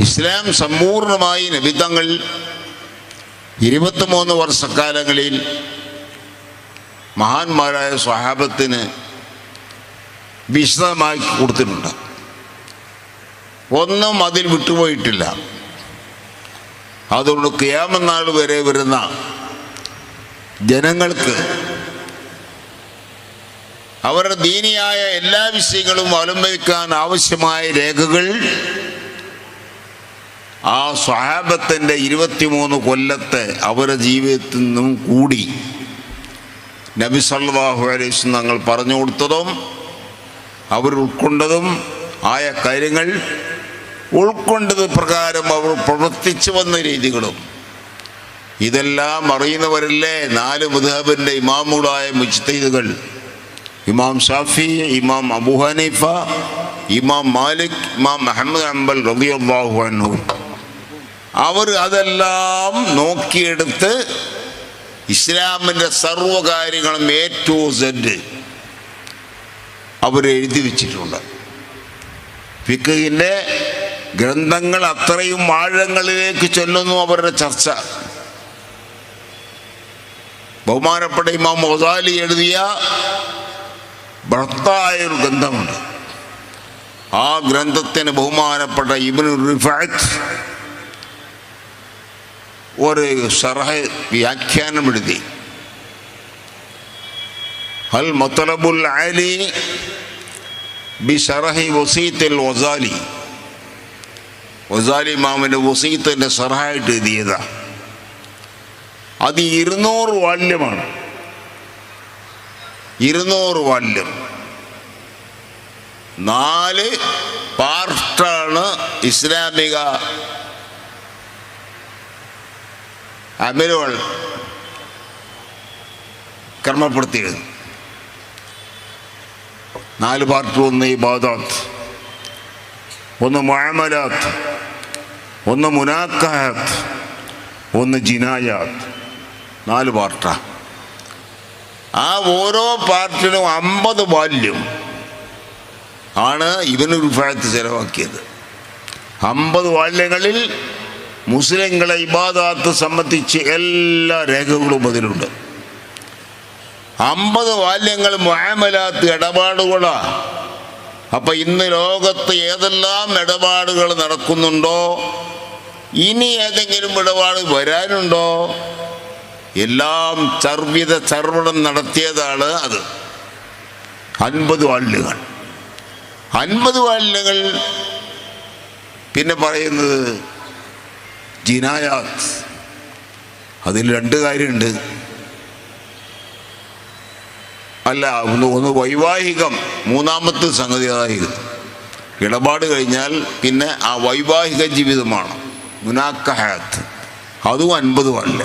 ഇസ്ലാം സമ്പൂർണമായി നബിത്തങ്ങൾ ഇരുപത്തിമൂന്ന് വർഷക്കാലങ്ങളിൽ മഹാന്മാരായ സ്വഹാബത്തിന് വിശദമാക്കി കൊടുത്തിട്ടുണ്ട്. ഒന്നും അതിൽ വിട്ടുപോയിട്ടില്ല. അതുകൊണ്ട് ക്യാമനാൾ വരെ വരുന്ന ജനങ്ങൾക്ക് അവരുടെ ദീനിയായ എല്ലാ വിഷയങ്ങളും അവലംബിക്കാൻ ആവശ്യമായ രേഖകൾ ആ സ്വഹാബത്തിന്റെ ഇരുപത്തിമൂന്ന് കൊല്ലത്തെ അവരുടെ ജീവിതത്തിൽ നിന്നും കൂടി നബി സല്ലാഹു അലൈസ് ഞങ്ങൾ പറഞ്ഞു കൊടുത്തതും അവർ ഉൾക്കൊണ്ടതും ആയ കാര്യങ്ങൾ ഉൾക്കൊണ്ടത് പ്രകാരം അവർ പ്രവർത്തിച്ചു വന്ന രീതികളും. ഇതെല്ലാം അറിയുന്നവരല്ലേ? നാല് മുദ്ഹബിന്റെ ഇമാമുകളായ മുജ്തീദുകൾ ഇമാം ഷാഫി ഇമാം അബു ഹനീഫ ഇമാം മാലിക് ഇമാം മുഹമ്മദ് അംബൽ റബിയുള്ളാഹു അൻഹു. അവർ അതെല്ലാം നോക്കിയെടുത്ത് ഇസ്ലാമിന്റെ സർവകാര്യങ്ങളും എ ടു അവർ എഴുതി വച്ചിട്ടുണ്ട്. ഫിഖിന്റെ ഗ്രന്ഥങ്ങൾ അത്രയും ആഴങ്ങളിലേക്ക് ചൊല്ലുന്നു അവരുടെ ചർച്ച. ബഹുമാനപ്പെട്ട ഇമാം മൊസാലി എഴുതിയ ബൃഹത്തായ ഒരു ഗ്രന്ഥമുണ്ട്. ആ ഗ്രന്ഥത്തിന് ബഹുമാനപ്പെട്ട ഇബിൻ റിഫാത്ത് ഒരു ഷറഹ വ്യാഖ്യാനം എഴുതി ഹൽ മത്തലബുൽ അലി ബി ഷറഹി വസീത്തിൽ വസാലി. വസാലി മാമിന്റെ വസീത്തിന്റെ ഷറഹായിട്ട് എഴുതിയതാ. അത് ഇരുന്നൂറ് വാല്യമാണ്. ഇരുന്നൂറ് വാല്യം. നാല് പാർട്ടാണ് ഇസ്ലാമിക അമലുകൾ ക്രമപ്പെടുത്തിയത് നാല് പാർട്ട് ഒന്ന് ഇബാദാത്ത് ഒന്ന് മഴമലാത്ത് ഒന്ന് മുനാക്കാത്ത് ഒന്ന് ജിനായാത്ത്. നാല് പാർട്ടാ ആ. ഓരോ പാർട്ടിനും അമ്പത് ബാല്യം ആണ് ഇവനൊരു വിഭാഗത്ത് ചിലവാക്കിയത്. അമ്പത് വാല്യങ്ങളിൽ മുസ്ലിങ്ങളെ ഇബാദാത്ത് സംബന്ധിച്ച് എല്ലാ രേഖകളും അതിലുണ്ട്. അമ്പത് വാല്യങ്ങൾ മുഴമലാത്ത് ഇടപാടുകളാ. അപ്പൊ ഇന്ന് ലോകത്ത് ഏതെല്ലാം ഇടപാടുകൾ നടക്കുന്നുണ്ടോ? ഇനി ഏതെങ്കിലും ഇടപാട് വരാനുണ്ടോ? എല്ലാം ചർവിത ചർവണം നടത്തിയതാണ് അത്. അൻപത് വാല്യങ്ങൾ. അൻപത് വാല്യങ്ങൾ പിന്നെ പറയുന്നത് ജിനായാത്ത്. അതിൽ രണ്ട് കാര്യമുണ്ട്. അല്ല ഒന്ന് ഒന്ന് വൈവാഹികം മൂന്നാമത്തെ സംഗതി അതായത് ഇടപാട് കഴിഞ്ഞാൽ പിന്നെ ആ വൈവാഹിക ജീവിതമാണ്. മുനാക്കഹാത്ത്. അതും അൻപത് വല്ല.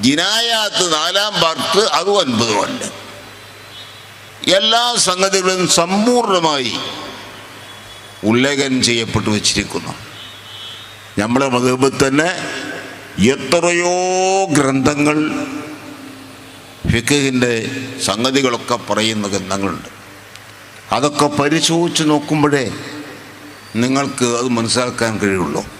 ജിനായാത്ത് നാലാം പാർട്ട് അതും അൻപത് വല്ല. എല്ലാ സംഗതികളും സമ്പൂർണമായി ഉല്ലേഖനം ചെയ്യപ്പെട്ടു വച്ചിരിക്കുന്നു. നമ്മുടെ മതബിൽ തന്നെ എത്രയോ ഗ്രന്ഥങ്ങൾ ഫിഖിന്റെ സംഗതികളൊക്കെ പറയുന്ന ഗ്രന്ഥങ്ങളുണ്ട്. അതൊക്കെ പരിശോധിച്ച് നോക്കുമ്പോഴേ നിങ്ങൾക്ക് അത് മനസ്സിലാക്കാൻ കഴിയുള്ളൂ.